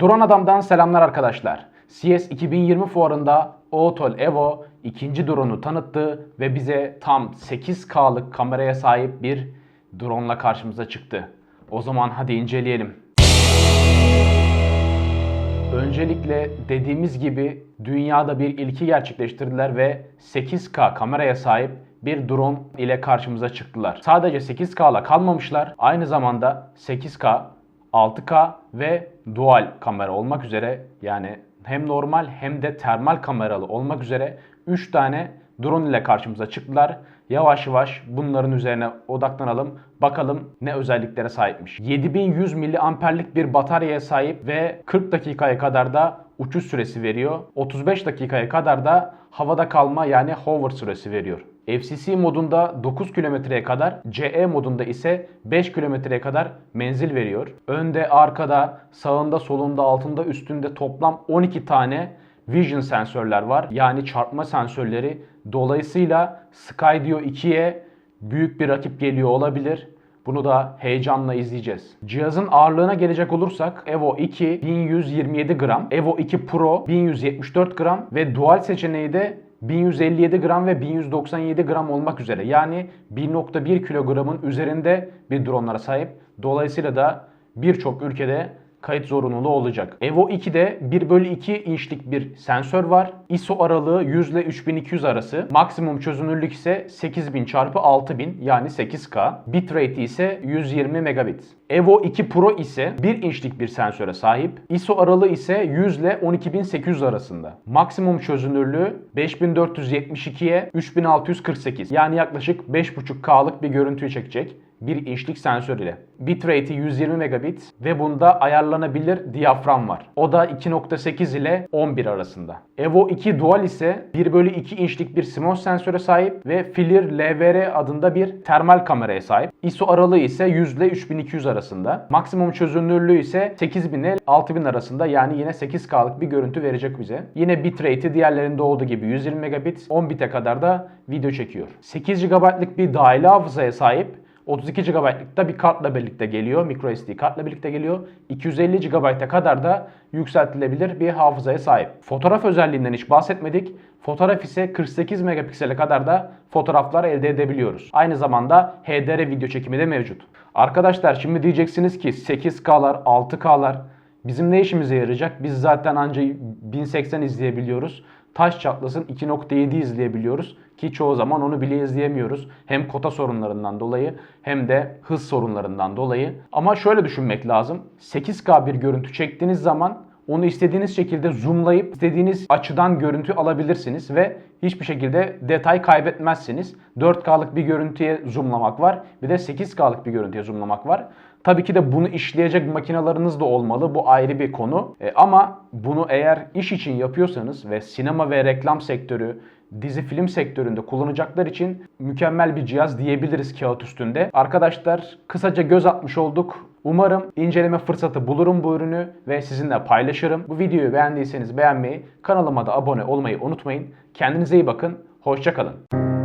Drone Adam'dan selamlar arkadaşlar. CS 2020 fuarında Otol Evo ikinci drone'u tanıttı ve bize tam 8K'lık kameraya sahip bir drone'la karşımıza çıktı. O zaman hadi inceleyelim. Öncelikle dediğimiz gibi dünyada bir ilki gerçekleştirdiler ve 8K kameraya sahip bir drone ile karşımıza çıktılar. Sadece 8K'la kalmamışlar. Aynı zamanda 8K, 6K ve dual kamera olmak üzere yani hem normal hem de termal kameralı olmak üzere 3 tane drone ile karşımıza çıktılar. Yavaş yavaş bunların üzerine odaklanalım. Bakalım ne özelliklere sahipmiş. 7100 miliamperlik bir bataryaya sahip ve 40 dakikaya kadar da uçuş süresi veriyor. 35 dakikaya kadar da havada kalma yani hover süresi veriyor. FCC modunda 9 kilometreye kadar, CE modunda ise 5 kilometreye kadar menzil veriyor. Önde, arkada, sağında, solunda, altında, üstünde toplam 12 tane vision sensörler var. Yani çarpma sensörleri. Dolayısıyla Skydio 2'ye büyük bir rakip geliyor olabilir. Bunu da heyecanla izleyeceğiz. Cihazın ağırlığına gelecek olursak Evo 2 1127 gram, Evo 2 Pro 1174 gram ve dual seçeneği de 1157 gram ve 1197 gram olmak üzere. Yani 1.1 kilogramın üzerinde bir dronlara sahip. Dolayısıyla da birçok ülkede kayıt zorunluluğu olacak. Evo 2'de 1 bölü 2 inçlik bir sensör var. ISO aralığı 100 ile 3200 arası. Maksimum çözünürlük ise 8000 çarpı 6000 yani 8K. Bitrate ise 120 megabit. Evo 2 Pro ise 1 inçlik bir sensöre sahip. ISO aralığı ise 100 ile 12800 arasında. Maksimum çözünürlüğü 5472'ye 3648 yani yaklaşık 5.5K'lık bir görüntüyü çekecek. 1 inçlik sensör ile. Bitrate'i 120 megabit ve bunda ayarlanabilir diyafram var. O da 2.8 ile 11 arasında. Evo 2 Dual ise 1 bölü 2 inçlik bir CMOS sensöre sahip ve FLIR LVR adında bir termal kameraya sahip. ISO aralığı ise 100 ile 3200 arasında. Maksimum çözünürlüğü ise 8000 ile 6000 arasında yani yine 8K'lık bir görüntü verecek bize. Yine bitrate'i diğerlerinde olduğu gibi 120 megabit 10 bit'e kadar da video çekiyor. 8 GB'lık bir dahili hafızaya sahip 32 GB'lık da bir kartla birlikte geliyor. microSD kartla birlikte geliyor. 250 GB'a kadar da yükseltilebilir bir hafızaya sahip. Fotoğraf özelliğinden hiç bahsetmedik. Fotoğraf ise 48 megapiksele kadar da fotoğraflar elde edebiliyoruz. Aynı zamanda HDR video çekimi de mevcut. Arkadaşlar şimdi diyeceksiniz ki 8K'lar, 6K'lar bizim ne işimize yarayacak? Biz zaten ancak 1080 izleyebiliyoruz taş çatlasın 2.7 izleyebiliyoruz ki çoğu zaman onu bile izleyemiyoruz. Hem kota sorunlarından dolayı hem de hız sorunlarından dolayı. Ama şöyle düşünmek lazım. 8K bir görüntü çektiğiniz zaman onu istediğiniz şekilde zoomlayıp istediğiniz açıdan görüntü alabilirsiniz ve hiçbir şekilde detay kaybetmezsiniz. 4K'lık bir görüntüye zoomlamak var. Bir de 8K'lık bir görüntüye zoomlamak var. Tabii ki de bunu işleyecek makinalarınız da olmalı. Bu ayrı bir konu. E, ama bunu eğer iş için yapıyorsanız ve sinema ve reklam sektörü, dizi film sektöründe kullanacaklar için mükemmel bir cihaz diyebiliriz kağıt üstünde. Arkadaşlar kısaca göz atmış olduk. Umarım inceleme fırsatı bulurum bu ürünü ve sizinle paylaşırım. Bu videoyu beğendiyseniz beğenmeyi, kanalıma da abone olmayı unutmayın. Kendinize iyi bakın, hoşçakalın.